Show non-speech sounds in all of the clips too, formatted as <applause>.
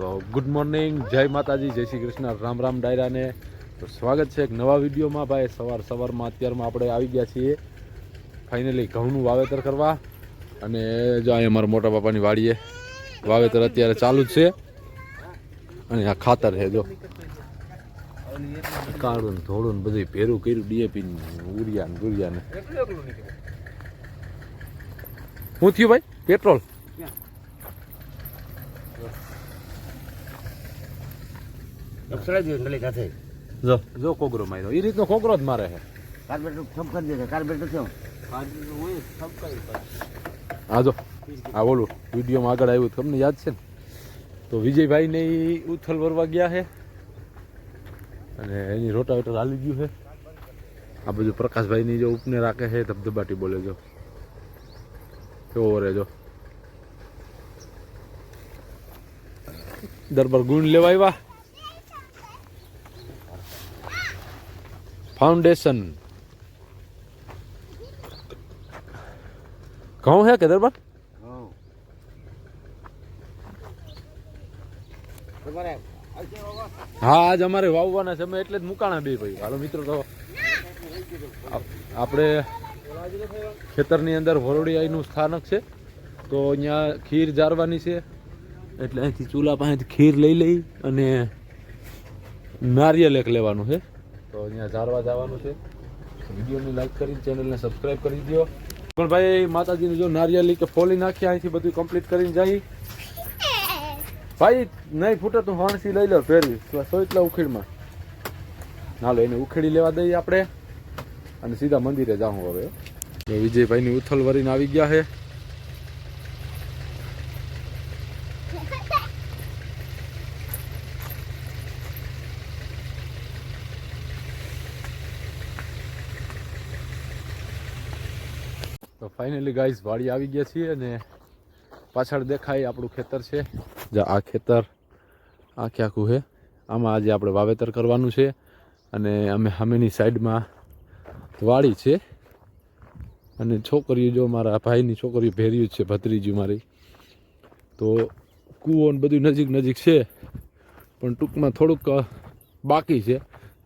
તો good morning જય માતાજી, જય શ્રી કૃષ્ણ, રામ રામ ડાયરાને. તો સ્વાગત છે એક નવા વિડીયોમાં ભાઈ, સવાર સવારમાં અત્યારમાં આપણે આવી ગયા છીએ ફાઇનલી ઘઉંનું વાવેતર કરવા. અને જો અહીંયા મારા મોટા પાપાની વાડીએ વાવેતર અત્યારે ચાલુ જ છે. અને આ ખાતર છે, જો. કાળું ને ધોળું બધું ભેરું કર્યું, ડીએપી ઉરિયા ને ગુરિયા ને. શું થયું ભાઈ? પેટ્રોલ અક્ષરા દિવસ ગલી કાથે જો. જો કોગરો માર્યો. એ રીતનો કોગરો જ મારે છે. કાર્બેટર સબ કરી કાર્બેટર કેમ હા જો. આ બોલું વિડીયોમાં આગળ આવ્યું તમને યાદ છે ને? તો વિજયભાઈને ઈ ઉથલ વરવા ગયા છે. અને એની રોટાવેટર હાલી ગયું છે. આ બધું પ્રકાશભાઈની જો ઉપને રાખે છે ધબધબાટી બોલે જો. કેવો રહે જો. દરબાર ગુણ લેવા આવ્યા. ફાઉન્ડેશન ઘઉં હે કે દરબાર તમારે હા, આજ અમારે વાવવાના છે. અમે એટલે જ મુકાણા બે ભાઈ. હાલો, મિત્રો, તો આપણે ખેતરની અંદર વરોડિયાનું સ્થાનક છે. તો અહીંયા ખીર જારવાની છે. એટલે અહીંથી ચૂલા પાસેથી ખીર લઈ લઈ અને નારિયેલ એક લેવાનું છે. તો અહીંયા જારવા જવાનું છે. વિડીયોને લાઈક કરી, ચેનલને સબસ્ક્રાઈબ કરી દો પણ ભાઈ, માતાજીને જો નારિયેલી કે ફોલી નાખી, અહીંથી બધું કમ્પ્લીટ કરીને જાય. ભાઈ, નહીં ફૂટે તું હણસી લઈ લો ફેરવી સો એટલા ઉખેડમાં? હાલો, એને ઉખેડી લેવા દઈએ આપણે. અને સીધા મંદિરે જાઉં હવે. વિજયભાઈની ઉથલ વરીને આવી ગયા છે. તો ફાઇનલી ગાઈસ વાડી આવી ગયા છીએ અને પાછળ દેખાય આપણું ખેતર છે. જે આ ખેતર આખે આખું છે આમાં આજે આપણે વાવેતર કરવાનું છે અને અમે સામેની સાઈડમાં વાડી છે. અને છોકરીઓ જો મારા ભાઈની છોકરીઓ ભેર્યું છે, ભત્રીજી મારી. તો કૂવો ને બધું નજીક નજીક છે, પણ ટૂંકમાં થોડુંક બાકી છે.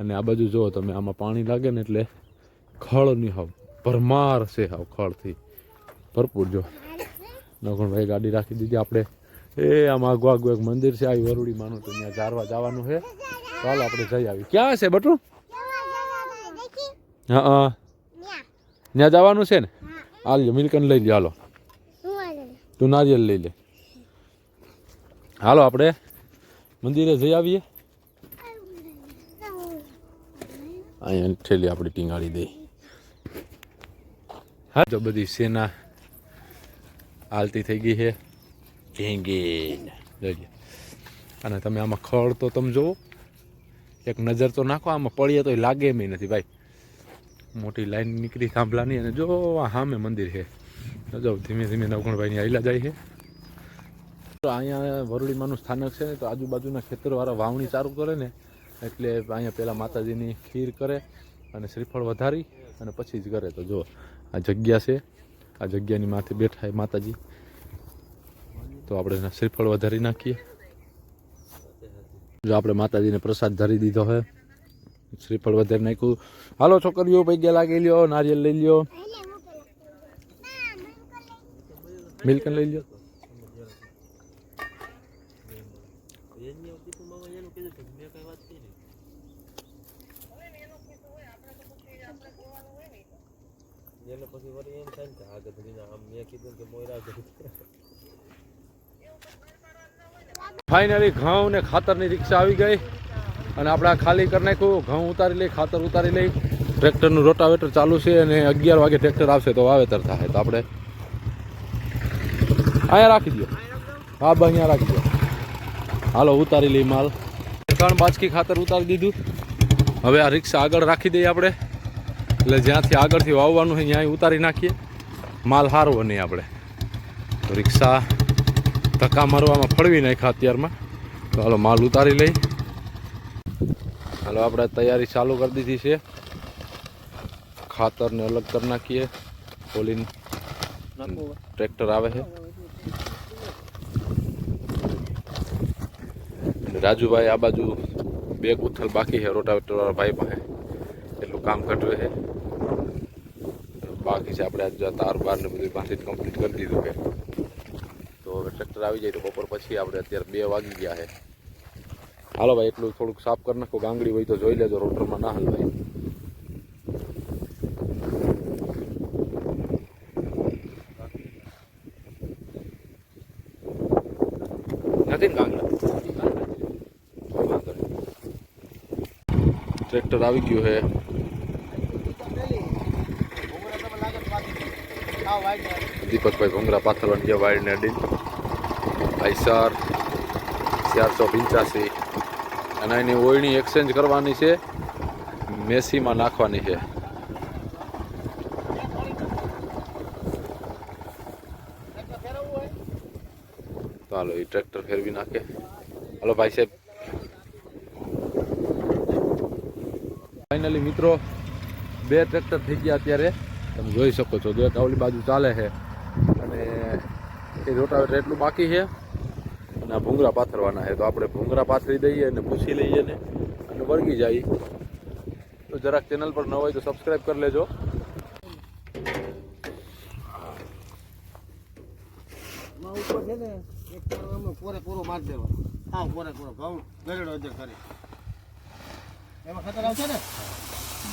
અને આ બાજુ જુઓ તમે, આમાં પાણી લાગે ને એટલે ખળ નહીં હાવ ભરમાર છે હાવ ખળથી ભરપૂર જો. નગણભાઈ ગાડી રાખી દીધી આપણે. એ આમાં આગુ આગુ એક મંદિર છે આવી વરુડી માનું તો ત્યાં જારવા જવાનું છે. ચાલો આપણે જઈ આવી ક્યાં છે બટુ? હા હા. ત્યાં જવાનું છે ને? હાલ મિલકન લઈ લે હાલો. તું નારિયેલ લઈ લે. હાલો આપણે મંદિરે જઈ આવીએ. અહીંયા ઠેલી આપણી ટીંગાડી દઈ હા જો બધી સેના હાલતી થઈ ગઈ છે. ઢીંગી જોઈએ અને તમે આમાં ખડ તો તમે જુઓ. એક નજર તો નાખો આમાં પડીએ તો લાગે એમ નથી ભાઈ. મોટી લાઈન નીકળી થાંભલાની અને જો આ સામે મંદિર છે. જો ધીમે ધીમે નવગણભાઈની આઈલા જાય છે. તો અહીંયા વરુડીમાનું સ્થાનક છે તો આજુબાજુના ખેતરવાળા વાવણી ચાલુ કરે ને એટલે અહીંયા પહેલાં માતાજીની ખીર કરે અને શ્રીફળ વધારી અને પછી જ કરે તો જો આ જગ્યા છે. આ જગ્યાની માથે બેઠા એ માતાજી. તો આપણે એના શ્રીફળ વધારી નાખીએ. જો આપણે માતાજીને પ્રસાદ ધરી દીધો હોય શ્રીફળ વધારી નાખ્યું. હાલો છોકરીઓ પૈગ્યા લાગી લ્યો નારિયેલ લઈ લ્યો. મિલ્કન લઈ લ્યો. ફાઇનલી ઘઉં ને ખાતરની રિક્ષા આવી ગઈ અને આપણે ખાલી કરી નાખ્યું. ઘઉં ઉતારી લઈ, ખાતર ઉતારી લઈ. ટ્રેક્ટરનું રોટાવેટર ચાલુ છે અને અગિયાર વાગે ટ્રેક્ટર આવશે તો વાવેતર થાય. તો આપણે અહીંયા રાખી દો. હા બા અહીંયા રાખી દો. હાલો, ઉતારી લઈ માલ. ત્રણ બાચકી ખાતર ઉતારી દીધું. હવે આ રિક્ષા આગળ રાખી દઈએ આપણે. એટલે જ્યાંથી આગળથી વાવવાનું હોય ત્યાં ઉતારી નાખીએ. માલ સારો નહીં આપણે. તો રિક્ષા ધક્કા મારવામાં ફળવી નાખ્યા અત્યારમાં. તો હાલો માલ ઉતારી લઈ. હાલો, આપણે તૈયારી ચાલુ કરી દીધી છે. ખાતરને અલગ કરી નાખીએ. ખોલીને ટ્રેક્ટર આવે છે. રાજુભાઈ આ બાજુ બે કુથલ બાકી છે રોટાવેટર વાળા ભાઈ પાસે. એટલું કામ ઘટવે છે. બાકી છે આપણે આજે તાર બાર ને બધું બાંધી કમ્પ્લીટ કરી દીધું છે. તો હવે ટ્રેક્ટર આવી જાય તો બપોર પછી આપણે અત્યારે બે વાગી ગયા છે. હાલો ભાઈ, એટલું થોડુંક સાફ કરી નાખો, ગાંગડી હોય તો જોઈ લેજો, રોટરમાં ના હલવાય. નથી ને ગાંગડા? વાંધો નહીં. ટ્રેક્ટર આવી ગયું છે. દીપકભાઈ ભૂંગરા પાથરવાની ગયા વાઇડ ને અડીને આઈસર, ચારસો પંચ્યાસી. અને એની ઓળણી એક્સચેન્જ કરવાની છે, મેસીમાં નાખવાની છે. હાલો એ ટ્રેક્ટર ફેરવી નાખે. હાલો ભાઈ સાહેબ. ફાઇનલી મિત્રો, બે ટ્રેક્ટર થઈ ગયા અત્યારે. તમે જોઈ શકો છો, બે આવલી બાજુ ચાલે છે. અને એ રોટાવેટર એટલું બાકી છે. અને આ ભૂંગરા પાથરવાના છે. તો આપણે ભૂંગરા પાથરી દઈએ અને પૂછી લઈએ ને, અને વળગી જાય. તો જરાક ચેનલ પર ન હોય તો સબસ્ક્રાઈબ કરી લેજો. છે ને, એક પૂરે પૂરો મારી દેવાનો. હા પૂરે પૂરો ઘઉં ગરેડો કરી. એમાં ખતર આવશે ને?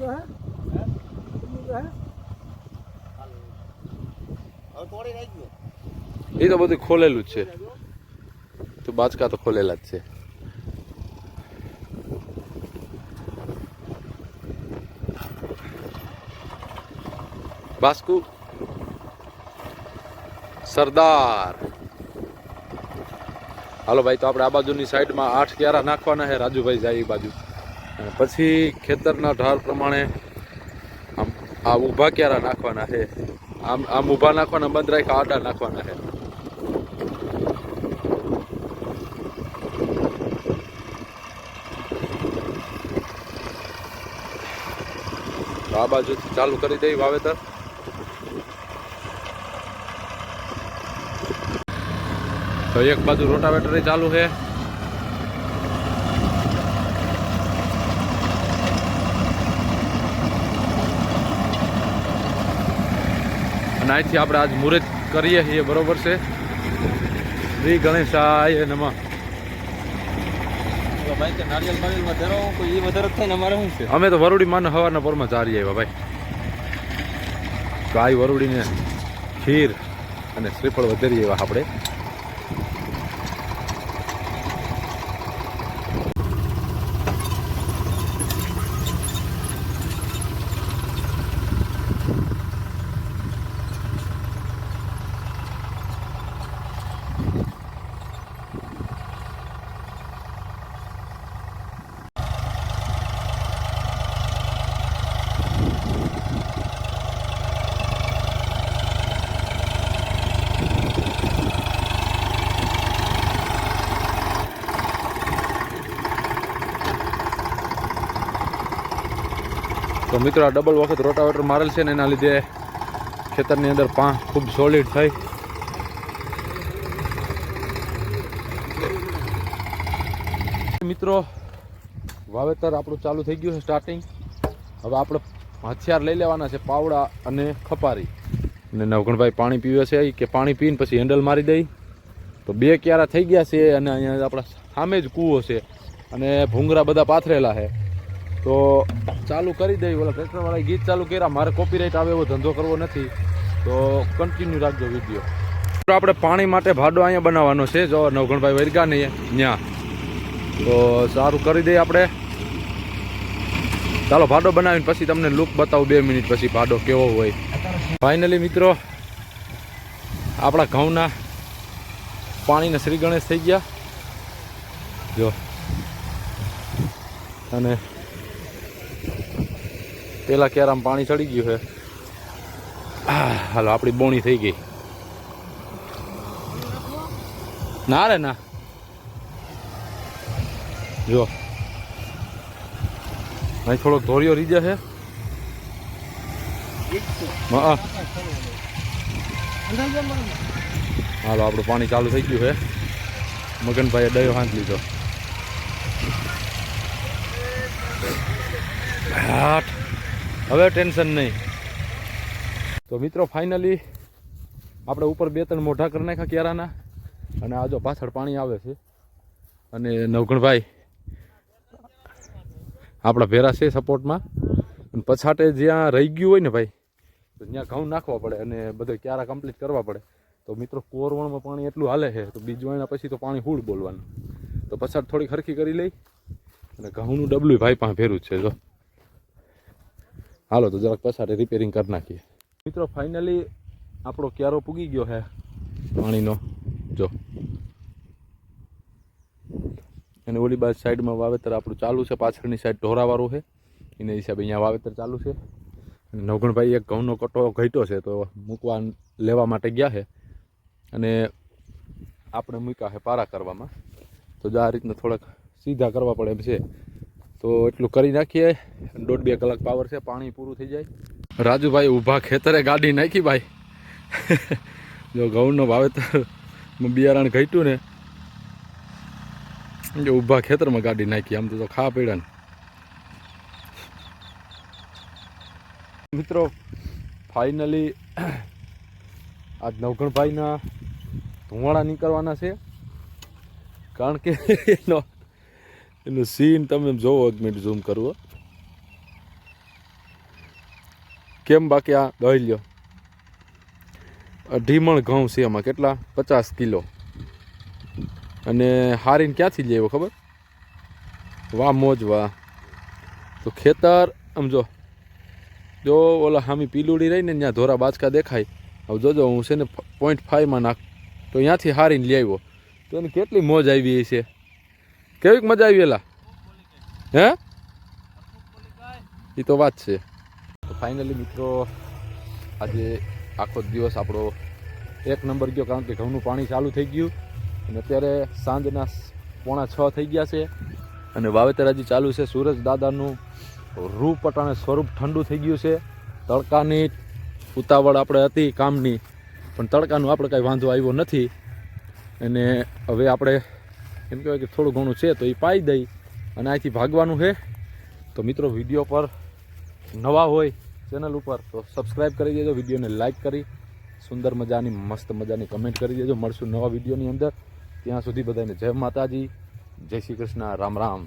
જો હે? હે હે એ તો બધું ખોલેલું જ છે. તો બાચકા તો ખોલેલા જ છે. બાસ્કુ. સરદાર. હાલો ભાઈ, તો આપણે આ બાજુની સાઈડમાં આઠ ક્યારા નાખવાના છે. રાજુભાઈ જાય એ બાજુ. પછી ખેતરના ઢાળ પ્રમાણે આમ આ ઊભા ક્યારા નાખવાના છે? આમ આમ ઊભા નાખવાના બંધ રાખ્યા આડા નાખવાના છે? આ બાજુથી ચાલુ કરી દઈ વાવેતર. તો એક બાજુ રોટાવેટર ચાલુ છે. અને અહીંથી આપણે આજ મુહૂર્ત કરીએ છીએ બરોબર છે? શ્રી ગણેશાય નમઃ. અમે તો વરુડી માન હવારના પરમાં ચારી આવ્યા ભાઈ. ગાય વરુડીને ખીર અને શ્રીફળ વધારી આવ્યા આપણે. તો મિત્રો આ ડબલ વખત રોટાવેટર મારેલ છે ને એના લીધે ખેતરની અંદર પા ખૂબ સોલિડ થઈ. મિત્રો, વાવેતર આપણું ચાલુ થઈ ગયું છે સ્ટાર્ટિંગ હવે આપણે હથિયાર લઈ લેવાના છે પાવડા અને ખપારી. અને નવગણભાઈ પાણી પીવે છે કે પાણી પીને પછી હેન્ડલ મારી દઈ. તો બે ક્યારા થઈ ગયા છે અને અહીંયા આપણા સામે જ કૂવો છે અને ભૂંગરા બધા પાથરેલા છે. તો ચાલુ કરી દઈ. ઓલા કૃષ્ણવાળા ગીત ચાલુ કર્યા. મારે કોપીરાઇટ આવે એવો ધંધો કરવો નથી. તો કન્ટિન્યુ રાખજો વીડિયો આપણે પાણી માટે ભાડો અહીંયા બનાવવાનો છે. જો નવગણભાઈ વૈરગા નહીં ત્યાં તો સારું કરી દઈએ આપણે. ચાલો ભાડો બનાવીને પછી તમને લુક બતાવું બે મિનિટ પછી ભાડો કેવો હોય. ફાઇનલી મિત્રો, આપણા ઘઉંના પાણીના શ્રી ગણેશ થઈ ગયા. જો. અને પેલા કેરામાં પાણી ચડી ગયું છે. હાલો, આપણી બોણી થઈ ગઈ. ના રે, ના. જો. અહીં થોડોક ધોરિયો રીજે છે હાલો, આપણું પાણી ચાલુ થઈ ગયું છે. મગનભાઈએ ડયો હાંચ લીધો. હાટ હવે ટેન્શન નહીં. તો મિત્રો ફાઇનલી આપણે ઉપર બે ત્રણ મોઢા કરી નાખ્યા ક્યારાના અને આ જો પાછળ પાણી આવે છે. અને નવગણભાઈ આપણા ભેરા છે સપોર્ટમાં. પછાટે જ્યાં રહી ગયું હોય ને ભાઈ, તો ત્યાં ઘઉં નાખવા પડે અને બધે ક્યારા કમ્પ્લીટ કરવા પડે. તો મિત્રો, કોરવણમાં પાણી એટલું હાલે છે, તો બીજું એના પછી તો પાણી હુડ બોલવાનું. તો પછાટ થોડી ખરખી કરી લઈ. અને ઘઉંનું ડબલું ભાઈ પાસે ભેરું છે, જો. હાલો, તો જરાક પછાડે રિપેરિંગ કરી નાખીએ. મિત્રો ફાઇનલી આપણો ક્યારો પૂગી ગયો હે, પાણીનો. જો. અને ઓલી બાજુ સાઈડમાં વાવેતર આપણું ચાલુ છે, પાછળની સાઈડ ઢોરાવાળું છે. એને હિસાબે અહીંયા વાવેતર ચાલુ છે. અને નવગણભાઈ એક ઘઉંનો કટો ઘટ્યો છે, તો મૂકવા લેવા માટે ગયા છે. અને આપણે મૂક્યા છે પારા કરવામાં. તો જો આ રીતના થોડાક સીધા કરવા પડે એમ છે. તો એટલું કરી નાખીએ. દોઢ બે કલાક પાવર છે, પાણી પૂરું થઈ જાય. રાજુભાઈ ઊભા ખેતરે ગાડી નાખી ભાઈ. જો ઘઉંનો વાવેતર બિયારણ ઘટ્યું ને જો ઊભા ખેતરમાં ગાડી નાખી. આમ તો ખા પીડા મિત્રો ફાઇનલી આજ નવગણભાઈના ધુવાડા નીકળવાના છે. કારણ કે <laughs> એનો એનું સીન તમે જોવો એક મિનિટ ઝૂમ કરવો. કેમ બાકી આ દહી લ્યો? અઢી મણ ઘઉં છે એમાં કેટલા? પચાસ કિલો. અને હારીને ક્યાંથી લેવો ખબર? વાહ, મોજ, વાહ. તો ખેતર, આમ જો. જો ઓલા હામી પીલુડી રહી ને ત્યાં ધોરા બાચકા દેખાય. હવે જોજો, હું છે ને પોઈન્ટ ફાઈવમાં નાખ તો ત્યાંથી હારીને લઈ આવ્યો. તો એને કેટલી મોજ આવી છે કેવીક મજા આવી એલા? હે? એ તો વાત છે. તો ફાઇનલી મિત્રો, આજે આખો દિવસ આપણો એક નંબર ગયો કારણ કે ઘઉંનું પાણી ચાલુ થઈ ગયું અને અત્યારે સાંજના પોણા છ થઈ ગયા છે અને વાવેતર હજી ચાલુ છે. સૂરજ દાદાનું રૂપ અને સ્વરૂપ ઠંડુ થઈ ગયું છે. તડકાની ઉતાવળ આપણે હતી કામની, પણ તડકાનું આપણે કાંઈ વાંધો આવ્યો નથી. અને હવે આપણે એમ કહેવાય કે થોડું ઘણું છે તો એ પાઈ દઈ અને અહીંથી ભાગવાનું છે. તો મિત્રો, વીડિયો પર નવા હોય ચેનલ ઉપર, તો સબસ્ક્રાઈબ કરી દેજો, વિડીયોને લાઈક કરી, સુંદર મજાની, મસ્ત મજાની કમેન્ટ કરી દેજો. મળશું નવા વિડીયોની અંદર. ત્યાં સુધી બધાને જય માતાજી, જય શ્રી કૃષ્ણ, રામ રામ.